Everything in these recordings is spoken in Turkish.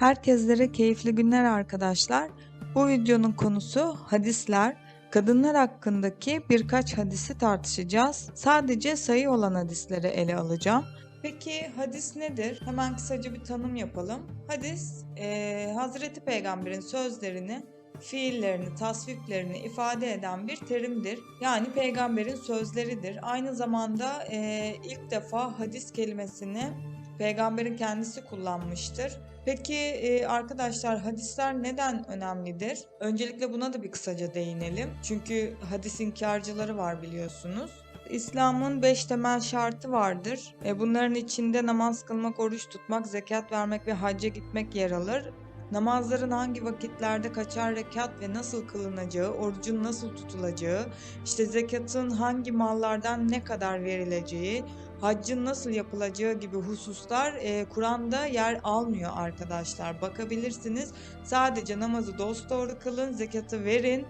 Herkeslere keyifli günler arkadaşlar. Bu videonun konusu hadisler. Kadınlar hakkındaki birkaç hadisi tartışacağız. Sadece sayı olan hadisleri ele alacağım. Peki hadis nedir? Hemen kısaca bir tanım yapalım. Hadis, eee, Hazreti Peygamber'in sözlerini, fiillerini, tasviplerini ifade eden bir terimdir. Yani peygamberin sözleridir. Aynı zamanda eee, ilk defa hadis kelimesini peygamberin kendisi kullanmıştır. Peki e, arkadaşlar hadisler neden önemlidir? Öncelikle buna da bir kısaca değinelim. Çünkü hadis inkarcıları var biliyorsunuz. İslam'ın beş temel şartı vardır. E, bunların içinde namaz kılmak, oruç tutmak, zekat vermek ve hacca gitmek yer alır. Namazların hangi vakitlerde kaçar rekat ve nasıl kılınacağı, orucun nasıl tutulacağı, işte zekatın hangi mallardan ne kadar verileceği, haccın nasıl yapılacağı gibi hususlar e, Kur'an'da yer almıyor arkadaşlar. Bakabilirsiniz sadece namazı dosdoğru kılın, zekatı verin,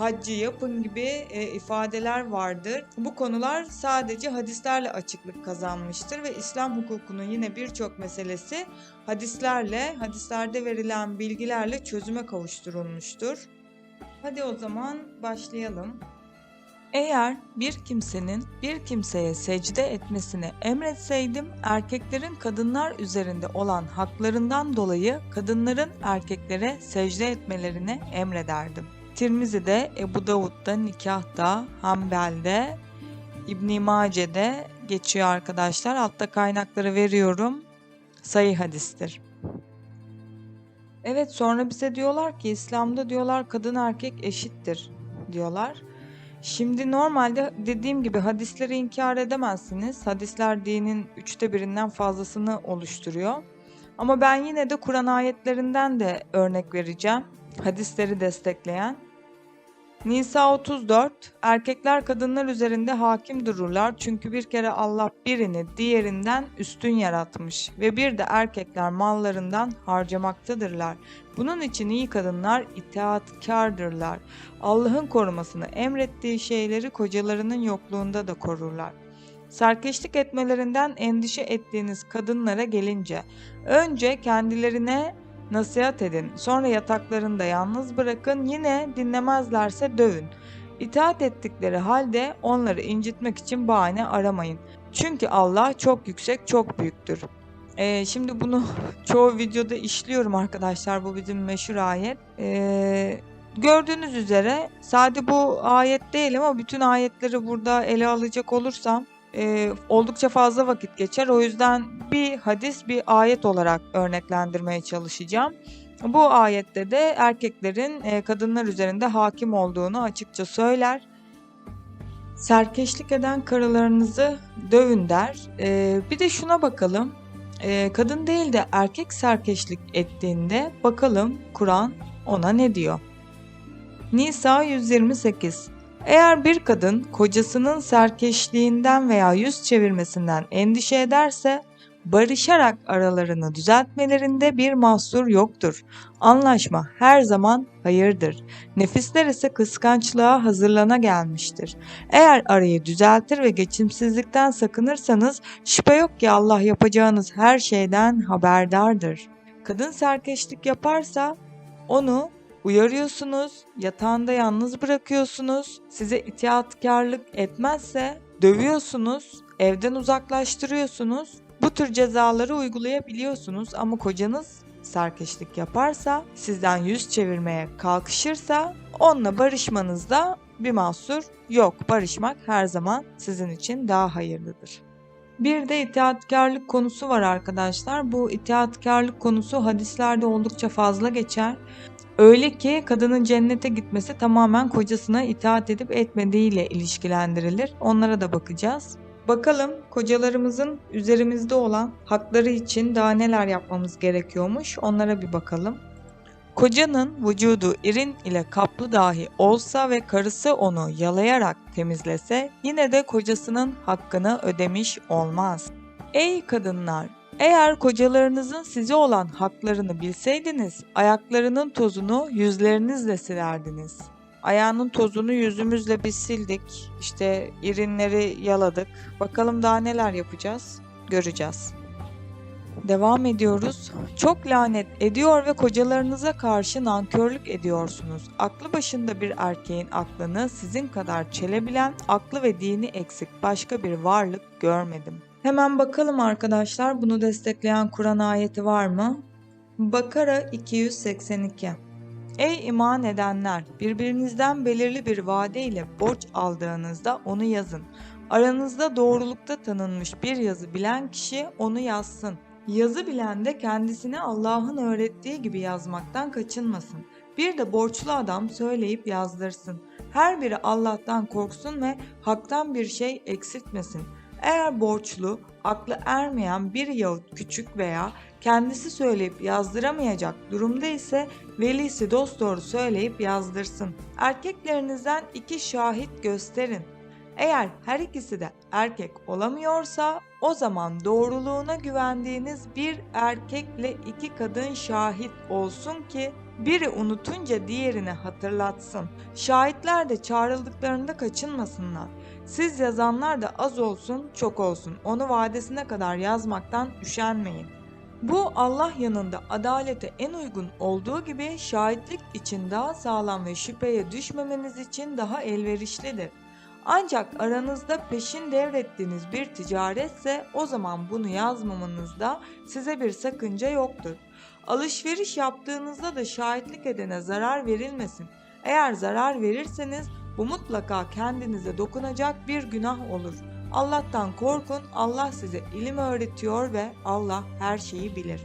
haccı yapın gibi e, ifadeler vardır. Bu konular sadece hadislerle açıklık kazanmıştır ve İslam hukukunun yine birçok meselesi hadislerle, hadislerde verilen bilgilerle çözüme kavuşturulmuştur. Hadi o zaman başlayalım. Eğer bir kimsenin bir kimseye secde etmesini emretseydim, erkeklerin kadınlar üzerinde olan haklarından dolayı kadınların erkeklere secde etmelerini emrederdim. Tirmizi'de, Ebu Davud'da, Nikah'da, Hanbel'de, İbn-i Mace'de geçiyor arkadaşlar. Altta kaynakları veriyorum. Sayı hadistir. Evet sonra bize diyorlar ki İslam'da diyorlar kadın erkek eşittir diyorlar. Şimdi normalde dediğim gibi hadisleri inkar edemezsiniz. Hadisler dinin üçte birinden fazlasını oluşturuyor. Ama ben yine de Kur'an ayetlerinden de örnek vereceğim. Hadisleri destekleyen. Nisa 34 Erkekler kadınlar üzerinde hakim dururlar çünkü bir kere Allah birini diğerinden üstün yaratmış ve bir de erkekler mallarından harcamaktadırlar. Bunun için iyi kadınlar itaatkardırlar. Allah'ın korumasını emrettiği şeyleri kocalarının yokluğunda da korurlar. Serkeşlik etmelerinden endişe ettiğiniz kadınlara gelince önce kendilerine nasihat edin. Sonra yataklarında yalnız bırakın. Yine dinlemezlerse dövün. İtaat ettikleri halde onları incitmek için bahane aramayın. Çünkü Allah çok yüksek, çok büyüktür. Ee, şimdi bunu çoğu videoda işliyorum arkadaşlar. Bu bizim meşhur ayet. Ee, gördüğünüz üzere sadece bu ayet değil ama bütün ayetleri burada ele alacak olursam e, oldukça fazla vakit geçer. O yüzden bir hadis bir ayet olarak örneklendirmeye çalışacağım. Bu ayette de erkeklerin e, kadınlar üzerinde hakim olduğunu açıkça söyler. Serkeşlik eden karılarınızı dövün der. E, bir de şuna bakalım. E, kadın değil de erkek serkeşlik ettiğinde bakalım Kur'an ona ne diyor? Nisa 128 eğer bir kadın kocasının serkeşliğinden veya yüz çevirmesinden endişe ederse barışarak aralarını düzeltmelerinde bir mahsur yoktur. Anlaşma her zaman hayırdır. Nefisler ise kıskançlığa hazırlana gelmiştir. Eğer arayı düzeltir ve geçimsizlikten sakınırsanız şüphe yok ki Allah yapacağınız her şeyden haberdardır. Kadın serkeşlik yaparsa onu uyarıyorsunuz, yatağında yalnız bırakıyorsunuz, size itaatkarlık etmezse dövüyorsunuz, evden uzaklaştırıyorsunuz. Bu tür cezaları uygulayabiliyorsunuz ama kocanız serkeşlik yaparsa, sizden yüz çevirmeye kalkışırsa onunla barışmanızda bir mahsur yok. Barışmak her zaman sizin için daha hayırlıdır. Bir de itaatkarlık konusu var arkadaşlar. Bu itaatkarlık konusu hadislerde oldukça fazla geçer. Öyle ki kadının cennete gitmesi tamamen kocasına itaat edip etmediğiyle ilişkilendirilir. Onlara da bakacağız. Bakalım kocalarımızın üzerimizde olan hakları için daha neler yapmamız gerekiyormuş onlara bir bakalım. Kocanın vücudu irin ile kaplı dahi olsa ve karısı onu yalayarak temizlese yine de kocasının hakkını ödemiş olmaz. Ey kadınlar! Eğer kocalarınızın size olan haklarını bilseydiniz, ayaklarının tozunu yüzlerinizle silerdiniz. Ayağının tozunu yüzümüzle biz sildik. İşte irinleri yaladık. Bakalım daha neler yapacağız? Göreceğiz. devam ediyoruz. Çok lanet ediyor ve kocalarınıza karşı nankörlük ediyorsunuz. Aklı başında bir erkeğin aklını sizin kadar çelebilen, aklı ve dini eksik başka bir varlık görmedim. Hemen bakalım arkadaşlar bunu destekleyen Kur'an ayeti var mı? Bakara 282 Ey iman edenler! Birbirinizden belirli bir vade ile borç aldığınızda onu yazın. Aranızda doğrulukta tanınmış bir yazı bilen kişi onu yazsın. Yazı bilen de kendisine Allah'ın öğrettiği gibi yazmaktan kaçınmasın. Bir de borçlu adam söyleyip yazdırsın. Her biri Allah'tan korksun ve haktan bir şey eksiltmesin. Eğer borçlu, aklı ermeyen bir yahut küçük veya kendisi söyleyip yazdıramayacak durumda ise velisi dosdoğru söyleyip yazdırsın. Erkeklerinizden iki şahit gösterin. Eğer her ikisi de erkek olamıyorsa o zaman doğruluğuna güvendiğiniz bir erkekle iki kadın şahit olsun ki biri unutunca diğerini hatırlatsın. Şahitler de çağrıldıklarında kaçınmasınlar. Siz yazanlar da az olsun çok olsun onu vadesine kadar yazmaktan üşenmeyin. Bu Allah yanında adalete en uygun olduğu gibi şahitlik için daha sağlam ve şüpheye düşmemeniz için daha elverişlidir. Ancak aranızda peşin devrettiğiniz bir ticaretse o zaman bunu yazmamanızda size bir sakınca yoktur. Alışveriş yaptığınızda da şahitlik edene zarar verilmesin. Eğer zarar verirseniz bu mutlaka kendinize dokunacak bir günah olur. Allah'tan korkun, Allah size ilim öğretiyor ve Allah her şeyi bilir.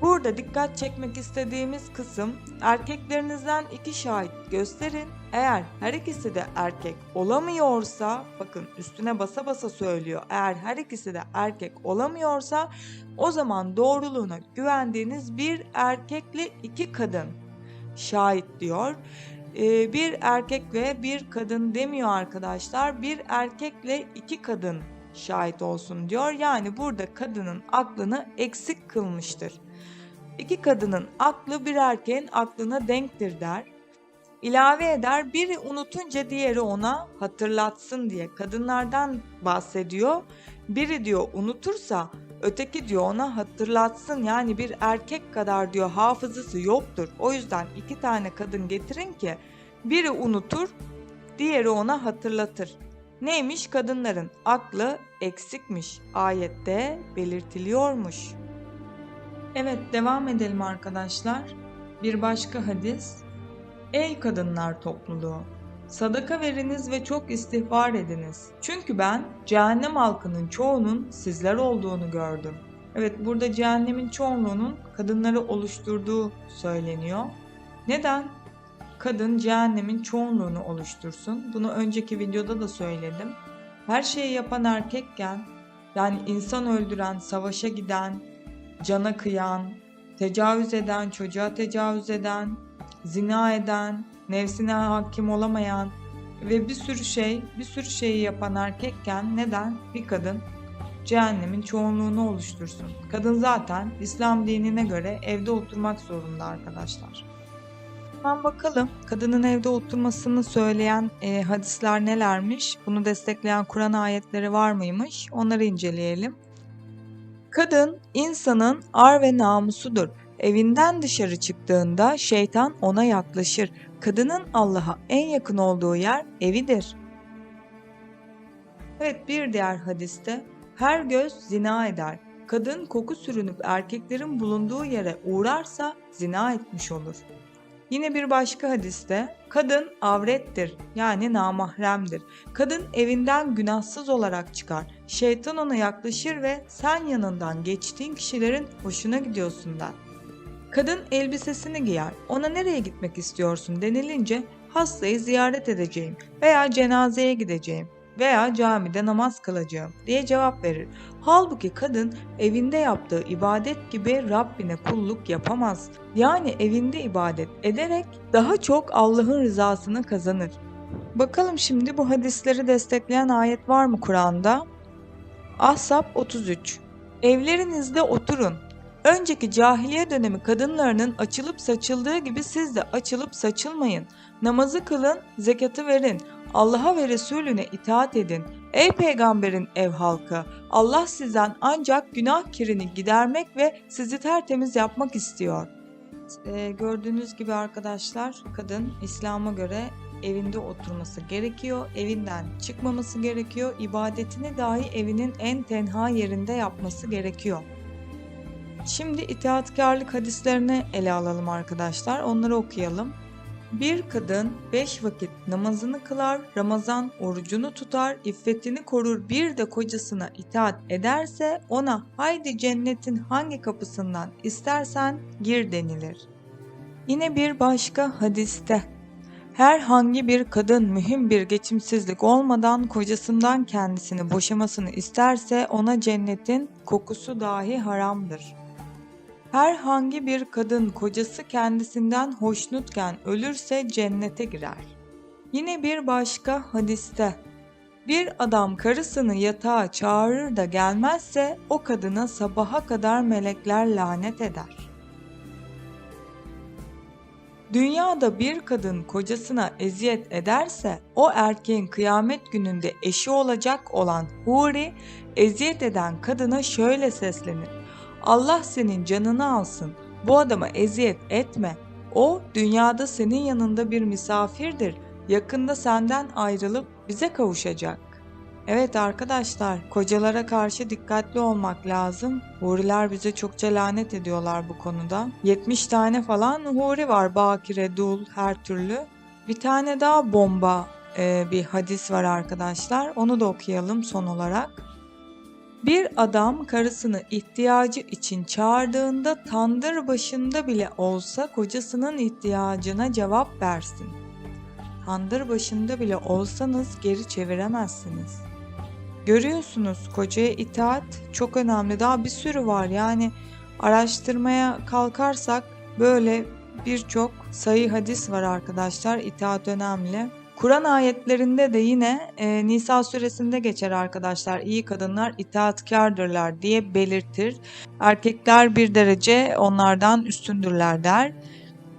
Burada dikkat çekmek istediğimiz kısım erkeklerinizden iki şahit gösterin. Eğer her ikisi de erkek olamıyorsa bakın üstüne basa basa söylüyor. Eğer her ikisi de erkek olamıyorsa o zaman doğruluğuna güvendiğiniz bir erkekle iki kadın şahit diyor. Ee, bir erkek ve bir kadın demiyor arkadaşlar. Bir erkekle iki kadın şahit olsun diyor. Yani burada kadının aklını eksik kılmıştır. İki kadının aklı bir erkeğin aklına denktir der. İlave eder biri unutunca diğeri ona hatırlatsın diye kadınlardan bahsediyor. Biri diyor unutursa öteki diyor ona hatırlatsın yani bir erkek kadar diyor hafızası yoktur. O yüzden iki tane kadın getirin ki biri unutur diğeri ona hatırlatır. Neymiş kadınların aklı eksikmiş ayette belirtiliyormuş. Evet devam edelim arkadaşlar. Bir başka hadis. Ey kadınlar topluluğu! Sadaka veriniz ve çok istihbar ediniz. Çünkü ben cehennem halkının çoğunun sizler olduğunu gördüm. Evet burada cehennemin çoğunluğunun kadınları oluşturduğu söyleniyor. Neden? Kadın cehennemin çoğunluğunu oluştursun. Bunu önceki videoda da söyledim. Her şeyi yapan erkekken yani insan öldüren, savaşa giden, cana kıyan, tecavüz eden, çocuğa tecavüz eden, zina eden, nefsine hakim olamayan ve bir sürü şey, bir sürü şeyi yapan erkekken neden bir kadın cehennemin çoğunluğunu oluştursun? Kadın zaten İslam dinine göre evde oturmak zorunda arkadaşlar. Hemen bakalım kadının evde oturmasını söyleyen e, hadisler nelermiş? Bunu destekleyen Kur'an ayetleri var mıymış? Onları inceleyelim. Kadın insanın ar ve namusudur. Evinden dışarı çıktığında şeytan ona yaklaşır. Kadının Allah'a en yakın olduğu yer evidir. Evet bir diğer hadiste her göz zina eder. Kadın koku sürünüp erkeklerin bulunduğu yere uğrarsa zina etmiş olur. Yine bir başka hadiste kadın avrettir yani namahremdir. Kadın evinden günahsız olarak çıkar. Şeytan ona yaklaşır ve sen yanından geçtiğin kişilerin hoşuna gidiyorsun der. Kadın elbisesini giyer. Ona nereye gitmek istiyorsun denilince hastayı ziyaret edeceğim veya cenazeye gideceğim veya camide namaz kılacağım diye cevap verir. Halbuki kadın evinde yaptığı ibadet gibi Rabbine kulluk yapamaz. Yani evinde ibadet ederek daha çok Allah'ın rızasını kazanır. Bakalım şimdi bu hadisleri destekleyen ayet var mı Kur'an'da? Ahzab 33 Evlerinizde oturun. Önceki cahiliye dönemi kadınlarının açılıp saçıldığı gibi siz de açılıp saçılmayın. Namazı kılın, zekatı verin. Allah'a ve Resulüne itaat edin. Ey peygamberin ev halkı! Allah sizden ancak günah kirini gidermek ve sizi tertemiz yapmak istiyor. Ee, gördüğünüz gibi arkadaşlar kadın İslam'a göre evinde oturması gerekiyor, evinden çıkmaması gerekiyor, ibadetini dahi evinin en tenha yerinde yapması gerekiyor. Şimdi itaatkarlık hadislerini ele alalım arkadaşlar. Onları okuyalım. Bir kadın beş vakit namazını kılar, Ramazan orucunu tutar, iffetini korur, bir de kocasına itaat ederse ona haydi cennetin hangi kapısından istersen gir denilir. Yine bir başka hadiste Herhangi bir kadın mühim bir geçimsizlik olmadan kocasından kendisini boşamasını isterse ona cennetin kokusu dahi haramdır. Herhangi bir kadın kocası kendisinden hoşnutken ölürse cennete girer. Yine bir başka hadiste bir adam karısını yatağa çağırır da gelmezse o kadına sabaha kadar melekler lanet eder. Dünyada bir kadın kocasına eziyet ederse o erkeğin kıyamet gününde eşi olacak olan Huri eziyet eden kadına şöyle seslenir. Allah senin canını alsın. Bu adama eziyet etme. O dünyada senin yanında bir misafirdir. Yakında senden ayrılıp bize kavuşacak. Evet arkadaşlar, kocalara karşı dikkatli olmak lazım. Huriler bize çokça lanet ediyorlar bu konuda. 70 tane falan huri var, bakire, dul, her türlü. Bir tane daha bomba e, bir hadis var arkadaşlar. Onu da okuyalım son olarak. Bir adam karısını ihtiyacı için çağırdığında tandır başında bile olsa kocasının ihtiyacına cevap versin. Tandır başında bile olsanız geri çeviremezsiniz. Görüyorsunuz kocaya itaat çok önemli. Daha bir sürü var yani araştırmaya kalkarsak böyle birçok sayı hadis var arkadaşlar. İtaat önemli. Kur'an ayetlerinde de yine e, Nisa suresinde geçer arkadaşlar. İyi kadınlar itaatkardırlar diye belirtir. Erkekler bir derece onlardan üstündürler der.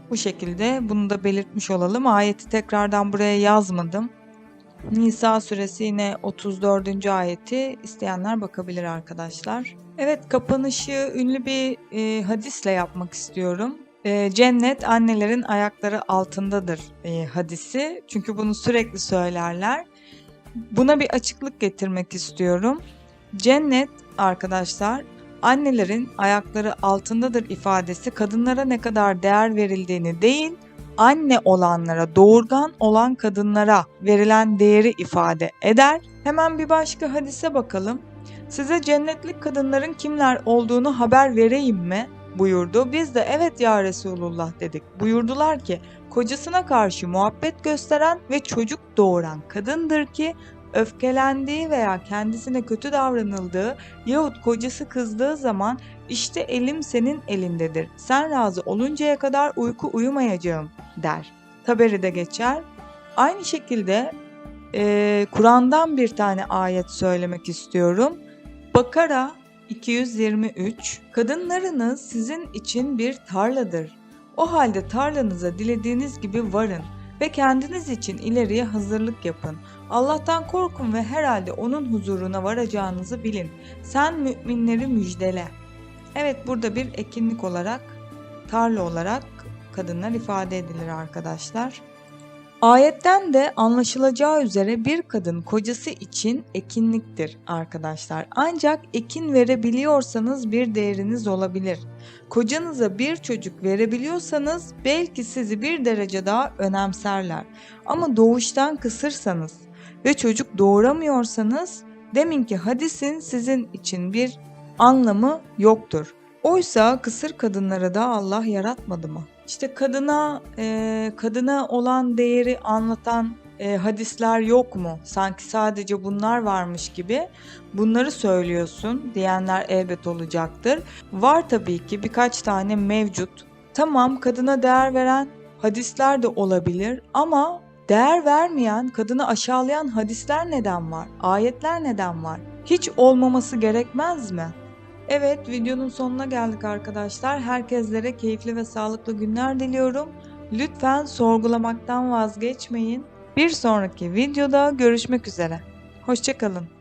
Bu şekilde bunu da belirtmiş olalım. Ayeti tekrardan buraya yazmadım. Nisa suresi yine 34. ayeti isteyenler bakabilir arkadaşlar. Evet kapanışı ünlü bir e, hadisle yapmak istiyorum. E, cennet annelerin ayakları altındadır e, hadisi. Çünkü bunu sürekli söylerler. Buna bir açıklık getirmek istiyorum. Cennet arkadaşlar annelerin ayakları altındadır ifadesi kadınlara ne kadar değer verildiğini değil, anne olanlara, doğurgan olan kadınlara verilen değeri ifade eder. Hemen bir başka hadise bakalım. Size cennetlik kadınların kimler olduğunu haber vereyim mi? Buyurdu. Biz de evet ya Resulullah dedik. Buyurdular ki kocasına karşı muhabbet gösteren ve çocuk doğuran kadındır ki öfkelendiği veya kendisine kötü davranıldığı yahut kocası kızdığı zaman işte elim senin elindedir. Sen razı oluncaya kadar uyku uyumayacağım der. Taberi de geçer. Aynı şekilde e, Kur'an'dan bir tane ayet söylemek istiyorum. Bakara 223 Kadınlarınız sizin için bir tarladır. O halde tarlanıza dilediğiniz gibi varın ve kendiniz için ileriye hazırlık yapın. Allah'tan korkun ve herhalde onun huzuruna varacağınızı bilin. Sen müminleri müjdele. Evet burada bir ekinlik olarak, tarla olarak kadınlar ifade edilir arkadaşlar. Ayetten de anlaşılacağı üzere bir kadın kocası için ekinliktir arkadaşlar. Ancak ekin verebiliyorsanız bir değeriniz olabilir. Kocanıza bir çocuk verebiliyorsanız belki sizi bir derece daha önemserler. Ama doğuştan kısırsanız ve çocuk doğuramıyorsanız deminki hadisin sizin için bir anlamı yoktur. Oysa kısır kadınlara da Allah yaratmadı mı? İşte kadına e, kadına olan değeri anlatan e, hadisler yok mu? Sanki sadece bunlar varmış gibi bunları söylüyorsun diyenler elbet olacaktır. Var tabii ki birkaç tane mevcut. Tamam kadına değer veren hadisler de olabilir ama değer vermeyen, kadını aşağılayan hadisler neden var? Ayetler neden var? Hiç olmaması gerekmez mi? Evet videonun sonuna geldik arkadaşlar. Herkeslere keyifli ve sağlıklı günler diliyorum. Lütfen sorgulamaktan vazgeçmeyin. Bir sonraki videoda görüşmek üzere. Hoşçakalın.